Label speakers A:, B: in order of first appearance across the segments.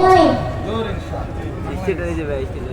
A: জয়। জোর ইনশাআল্লাহ।
B: ইস্তেটা দিয়ে ভাই ইস্তেটা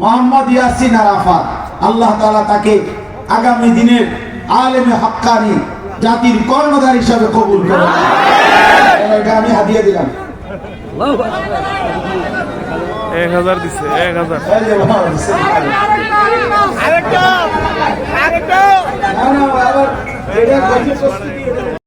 B: মোহাম্মদ ইয়াসিন আরাফাত। আল্লাহ তালা তাকে আগামী দিনের আলেমে হাক্কানি জাতির কর্ণধার হিসাবে কবুল করেন আমি হাতিয়ে দিলাম।
C: এক হাজার দিচ্ছে এক হাজার।
B: Gracias.